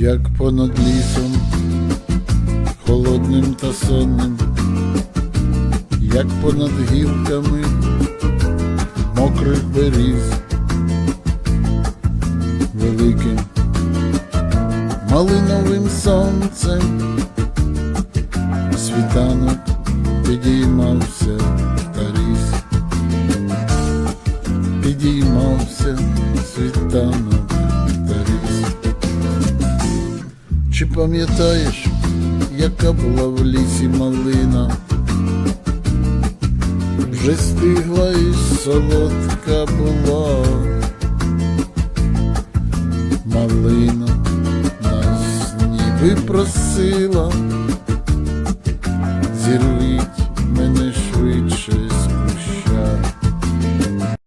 як понад лісом, холодним та сонним, як понад гілками мокрих беріз, великим малиновим сонцем, світанок підіймався та ріс, підіймався світанок Чи пам'ятаєш, яка була в лісі малина? Вже стигла і солодка була малина, нас ніби просила,